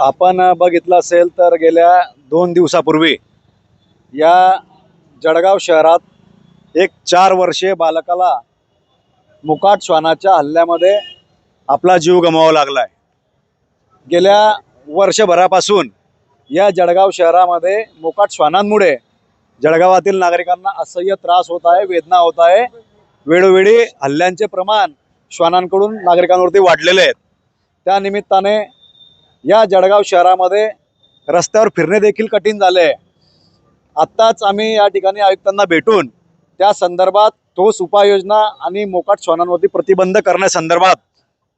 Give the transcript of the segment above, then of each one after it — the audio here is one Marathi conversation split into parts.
आपण बघितलं असेल तर गेल्या दोन दिवसापूर्वी या जळगाव शहरात एक चार वर्षीय बालकाला मुकाट श्वानाच्या हल्ल्यामध्ये आपला जीव गमावा लागला आहे गेल्या वर्षभरापासून या जळगाव शहरामध्ये मुकाट श्वानांमुळे जळगावातील नागरिकांना असह्य त्रास होत आहे वेदना होत आहे. वेळोवेळी हल्ल्यांचे प्रमाण श्वानांकडून नागरिकांवरती वाढलेले आहेत. त्या निमित्ताने या जळगाव शहरामध्ये रस्त्यावर फिरणे देखील कठीण झाले आहे. आत्ताच आम्ही या ठिकाणी आयुक्तांना भेटून त्या संदर्भात ठोस उपाययोजना आणि मोकाट श्वानांवरती प्रतिबंध करण्यासंदर्भात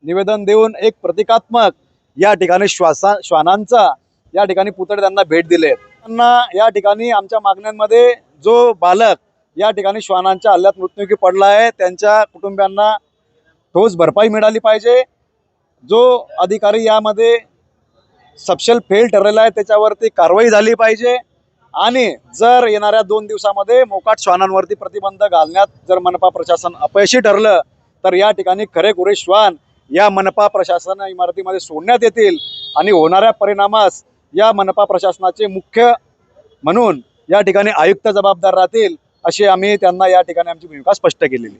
निवेदन देऊन एक प्रतिकात्मक या ठिकाणी श्वासा श्वानांचा या ठिकाणी पुतळे त्यांना भेट दिले. त्यांना या ठिकाणी आमच्या मागण्यांमध्ये जो बालक या ठिकाणी श्वानांच्या हल्ल्यात मृत्युमुखी पडला आहे त्यांच्या कुटुंबियांना ठोस भरपाई मिळाली पाहिजे. जो अधिकारी यामध्ये सपशेल फेल ठरलेला आहे त्याच्यावरती कारवाई झाली पाहिजे. आणि जर येणाऱ्या दोन दिवसामध्ये मोकाट श्वानांवरती प्रतिबंध घालण्यात जर मनपा प्रशासन अपयशी ठरलं तर या ठिकाणी खरेखुरे श्वान या मनपा प्रशासन इमारतीमध्ये सोडण्यात येतील. आणि होणाऱ्या परिणामास या मनपा प्रशासनाचे मुख्य म्हणून या ठिकाणी आयुक्त जबाबदार राहतील अशी आम्ही त्यांना या ठिकाणी आमची भूमिका स्पष्ट केलेली